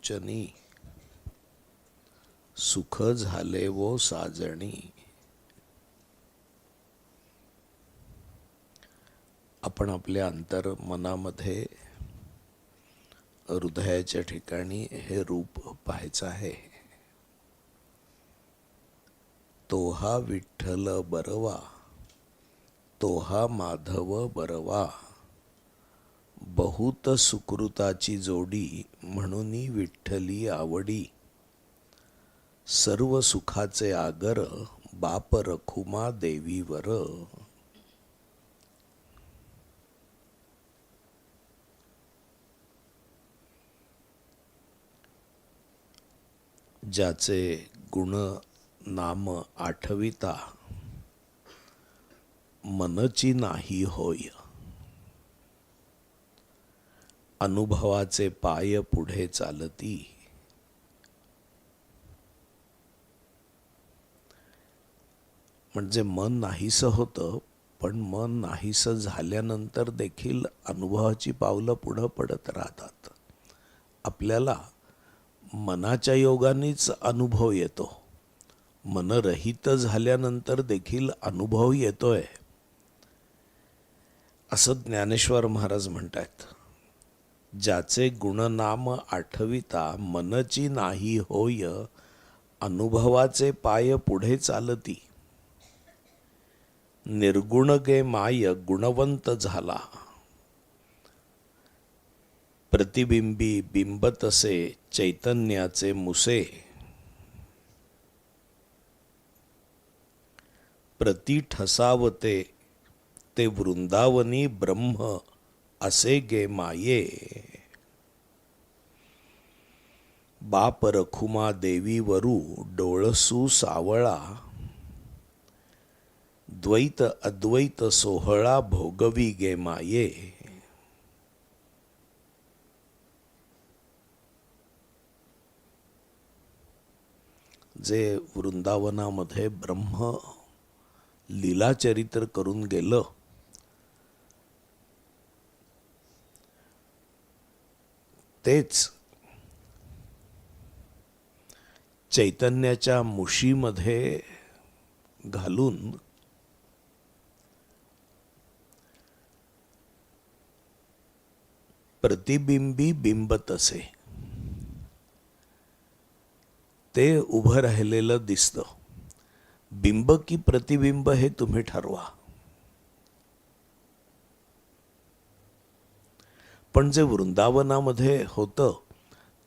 लोचनी सुख झाले वो साजणी. आपण आपल्या अंतर मनामध्ये हृदयाच्या ठिकाणी हे रूप पाहायचं आहे. तो हा विठ्ठल बरवा. तोहा माधव बरवा. बहुत सुकृताची जोडी म्हणून विठ्ठली आवडी. सर्व सुखाचे आगर बाप रखुमा देवीवर. ज्याचे गुण नाम आठविता मनची नाही होय. अनुभवाचे पाय पुढे चालती. म्हणजे मन नाहीसं होतं पण मन नाहीसं झाल्यानंतर देखील अनुभवाची पावलं पुढं पडत राहतात. आपल्याला मनाच्या योगानेच अनुभव येतो. मनरहित झाल्यानंतर देखील अनुभव येतोय. असं ज्ञानेश्वर महाराज म्हणतात ज्याचे गुणनाम आठविता मनची नाही होय अनुभवाचे पाय पुढे चालती. निर्गुण गे माय गुणवंत झाला. प्रतिबिंबी बिंबतसे चैतन्याचे मुसे. प्रति ठसावते ते वृंदावनी ब्रह्म असे गे माये. बाप रखुमा देवीवरू डोळसू सावळा. द्वैत अद्वैत सोहळा भोगवी गे माये. जे वृंदावनामध्ये ब्रह्म लीलाचरित्र करून गेलं तेच चैतन्याच्या मुशीमध्ये घालून प्रतिबिंबी बिंबत असे. ते उभं राहिलेलं दिसतं. बिंब की प्रतिबिंब हे तुम्ही ठरवा. पण जे वृंदावनामध्ये होतं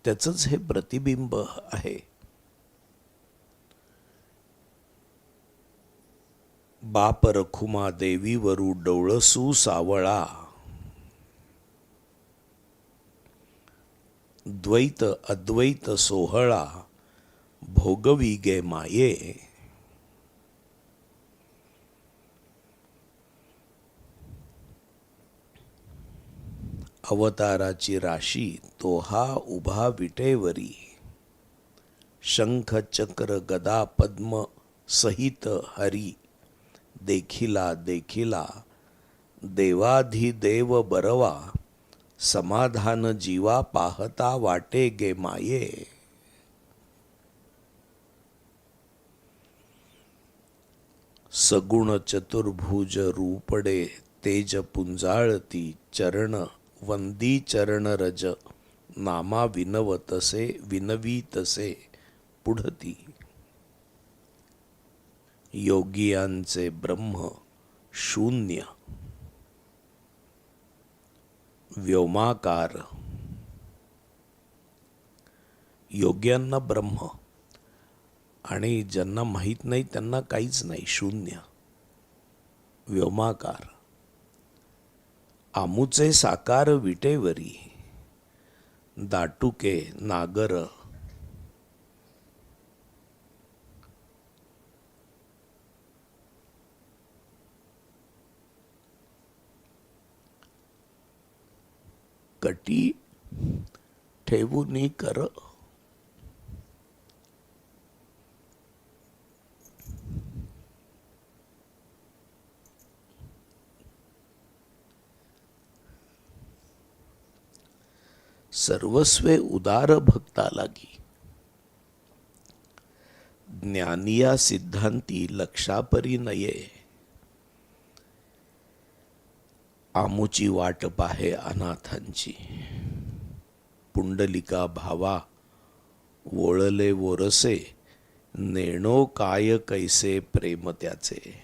त्याचंच हे प्रतिबिंब आहे. बाप रखुमा देवीवरू डोळसू सावळा. द्वैत अद्वैत सोहळा भोगवी गे माये. अवताराची राशी तो हा उभा विटेवरी. शंख चक्र गदा पद्म सहित हरी. देखिला देखिला देवाधिदेव बरवा समाधान जीवा पाहता वाटे गे माये. सगुण चतुर्भुज रूपडे तेज पुंजाळती चरण वंदी चरण रज नामा विनवतसे विनवीतसे पुढती. योगियांचे ब्रह्म शून्य. व्योमाकार. योग्यांना ब्रह्म. आणि ज्यांना माहीत नाही त्यांना काहीच नाही शून्य. व्योमाकार. आमूचे साकार विटेवरी. दाटुके नागर. कटी ठेवून कर। सर्वस्वे उदार भक्ता लागी। ज्ञानिया सिद्धांती लक्षापरी नये। आमुची वाट पाहे अनाथांची. पुंडलिका भावा वोळले वोरसे नेणो काय कैसे प्रेम त्याचे.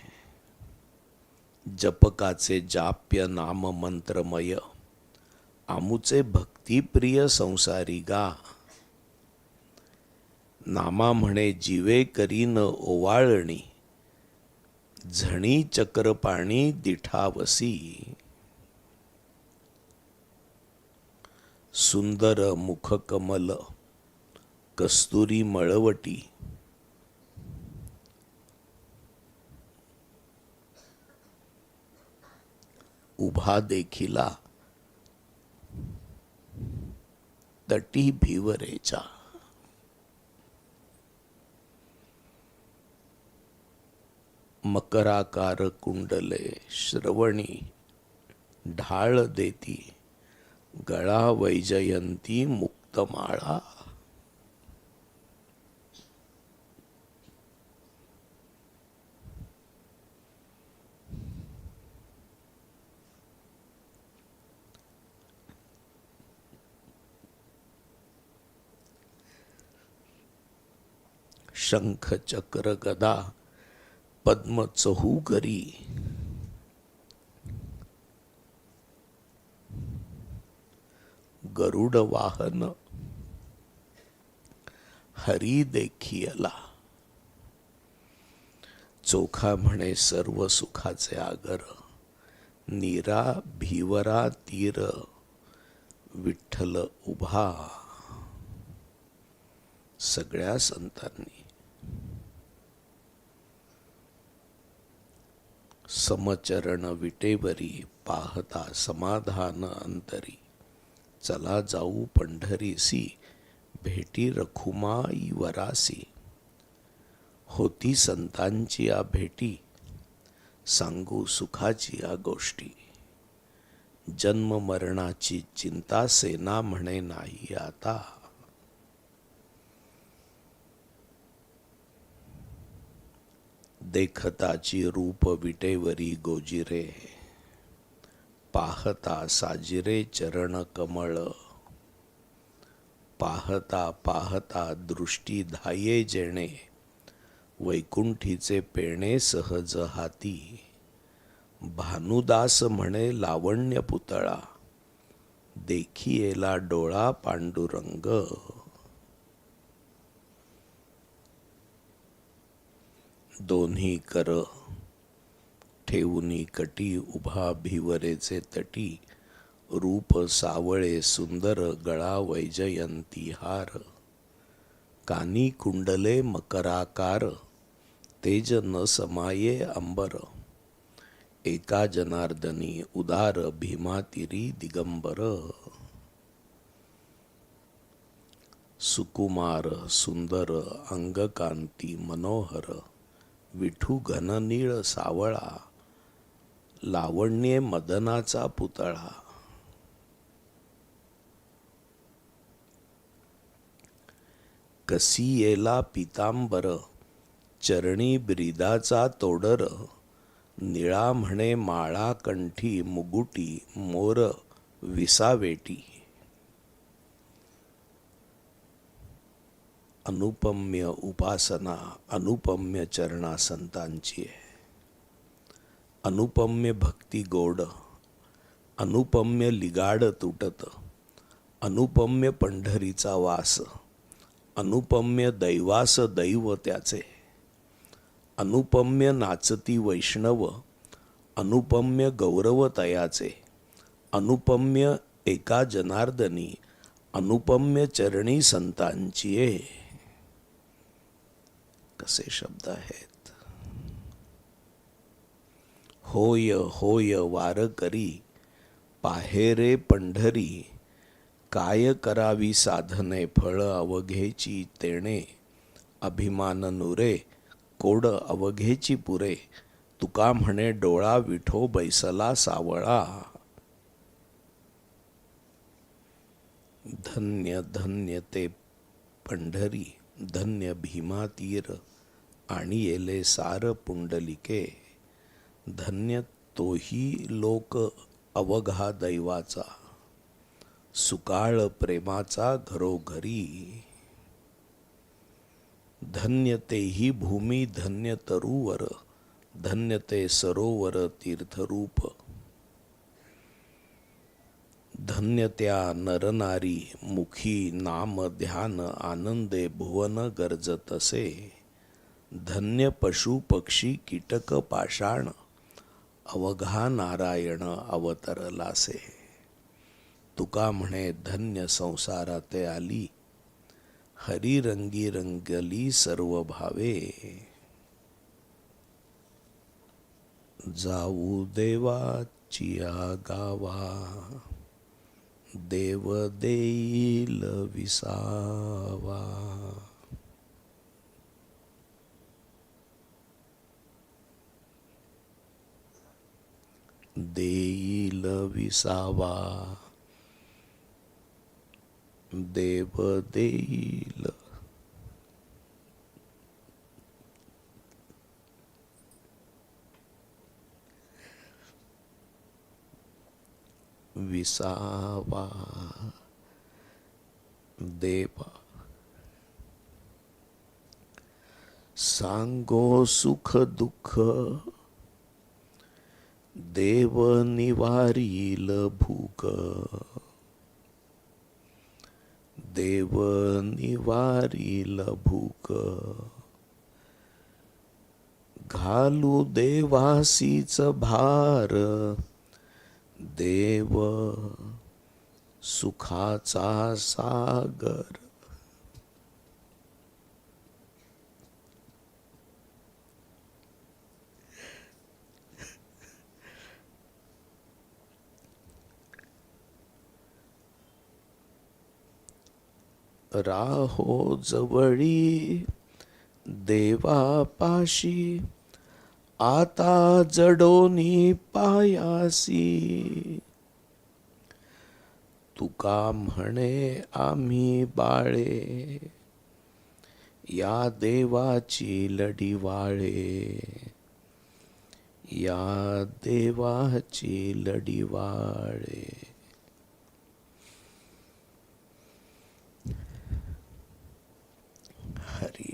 जपकाचे जाप्य नाम मंत्रमय आमुचे भक्तिप्रिय संसारी गा. नामा म्हणे जीवे करीन ओवाळणी झणी चक्रपाणी दिठावसी. सुंदर मुखकमल कस्तुरी मळवटी. उभा देखिला तटी भिवरेचा. मकराकार कुंडले श्रवणी ढाळ देती. गळा वैजयंती मुक्तमाळा. शंख चक्र गदा पद्म चहू करी गरुड वाहन हरी देखियला. चोखा म्हणे सर्व सुखाचे आगर. नीरा भीवरा तीर. विठ्ठल उभा. सगळ्या संतांनी. समचरण विटेवरी पाहता समाधान अंतरी. चला जाऊ पंढरीसी भेटी रखुमाई वरासी होती संतांची या भेटी सांगू सुखाची या गोष्टी. जन्म मरणाची चिंता सेना म्हणे नाही आता. देखताची रूप विटेवरी गोजिरे. पाहता साजिरे चरण कमळ. पाहता पाहता दृष्टी धाये जेणे. वैकुंठीचे पेणे सहज हाती. भानुदास म्हणे लावण्य पुतळा. देखियेला डोळा पांडुरंग. दोन्ही कर ठेवूनी कटी उभा भिवरेचे तटी रूप सावळे सुंदर गळा वैजयंती हार. कानी कुंडले मकराकार तेज न समाये अंबर. एका जनार्दनी उदार भीमातिरी दिगंबर. सुकुमार सुंदर अंगकांती मनोहर विठू घननीळ सावळा. लावण्ये मदनाचा पुतळा. कसी येला पितांबर चरणी ब्रिदाचा तोडर निळा म्हणे माळा कंठी मुगुटी मोर विसावेटी. अनुपम्य उपासना अनुपम्य चरणा संतांची आहे. अनुपम्य भक्ती गोड अनुपम्य लिगाड तुटत अनुपम्य पंढरीचा वास अनुपम्य दैवास दैव त्याचे अनुपम्य नाचती वैष्णव अनुपम्य गौरव तयाचे अनुपम्य एका जनार्दनी अनुपम्य चरणी संतांची कसे शब्द आहेत? होय होय वार करी. पाहेरे पंढरी काय करावी साधने फळ अवघेची तेणे. अभिमान नुरे कोड अवघेची पुरे. तुका म्हणे डोळा विठो बैसला सावळा. धन्य धन्य ते पंढरी धन्य भीमातीर आणि येले सार पुंडलिके. धन्य तोही लोक अवघा दैवाचा सुकाळ प्रेमाचा घरोघरी. धन्य तेही भूमी धन्य तरुवर धन्य ते सरोवर तीर्थरूप. धन्य त्या नरनारी मुखी नाम ध्यान आनंदे भुवन गर्जतसे. धन्य पशु पक्षी कीटक पाषाण अवघा नारायण अवतरलासे. तुका म्हणे धन्य संसाराते आली. हरी रंगी रंगली सर्व भावे. जाऊ देवाचिया गावा. देव देईल विसावा. देईल विसावा देव देईल विसावा। देवा। सांगो सुख दुःख देव निवारील भूक. देव निवारील भूक. घालू देवासीच भार. देव सुखाचा सागर. राहो जवळी देवापाशी आता जडोनी पायासी. तुका म्हणे आम्ही बाळे या देवाची लढीवाळे. या देवाची लढीवाळे. ஹரி